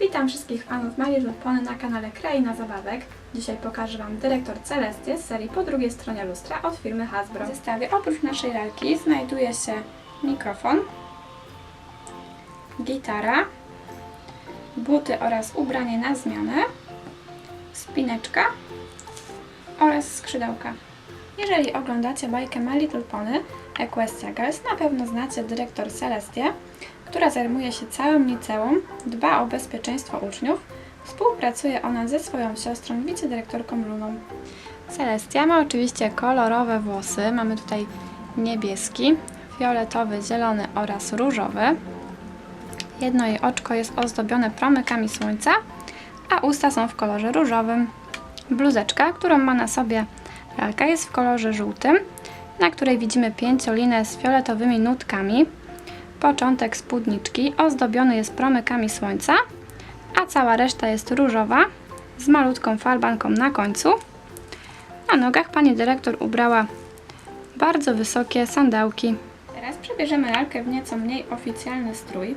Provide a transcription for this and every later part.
Witam wszystkich fanów My Little Pony na kanale Kraina Zabawek. Dzisiaj pokażę Wam dyrektor Celestie z serii Po drugiej stronie lustra od firmy Hasbro. W zestawie oprócz naszej lalki znajduje się mikrofon, gitara, buty oraz ubranie na zmianę, spineczka oraz skrzydełka. Jeżeli oglądacie bajkę My Little Pony Equestria Girls, na pewno znacie dyrektor Celestię, która zajmuje się całym liceum, dba o bezpieczeństwo uczniów. Współpracuje ona ze swoją siostrą, wicedyrektorką Luną. Celestia ma oczywiście kolorowe włosy. Mamy tutaj niebieski, fioletowy, zielony oraz różowy. Jedno jej oczko jest ozdobione promykami słońca, a usta są w kolorze różowym. Bluzeczka, którą ma na sobie lalka, jest w kolorze żółtym, na której widzimy pięciolinę z fioletowymi nutkami. Początek spódniczki ozdobiony jest promykami słońca, a cała reszta jest różowa z malutką falbanką na końcu. Na nogach pani dyrektor ubrała bardzo wysokie sandałki. Teraz przebierzemy lalkę w nieco mniej oficjalny strój.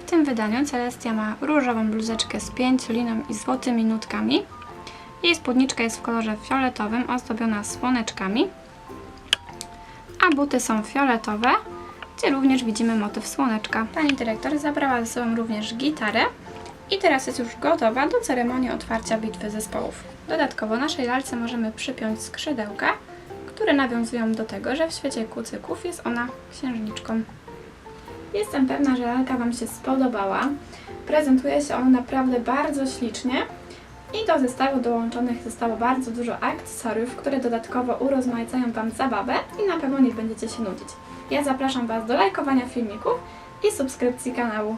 W tym wydaniu Celestia ma różową bluzeczkę z pięcioliną i złotymi nutkami. Jej spódniczka jest w kolorze fioletowym, ozdobiona słoneczkami, a buty są fioletowe, gdzie również widzimy motyw słoneczka. Pani dyrektor zabrała ze sobą również gitarę i teraz jest już gotowa do ceremonii otwarcia bitwy zespołów. Dodatkowo naszej lalce możemy przypiąć skrzydełka, które nawiązują do tego, że w świecie kucyków jest ona księżniczką. Jestem pewna, że lalka Wam się spodobała. Prezentuje się ona naprawdę bardzo ślicznie i do zestawu dołączonych zostało bardzo dużo akcesoriów, które dodatkowo urozmaicają Wam zabawę i na pewno nie będziecie się nudzić. Ja zapraszam Was do lajkowania filmików i subskrypcji kanału.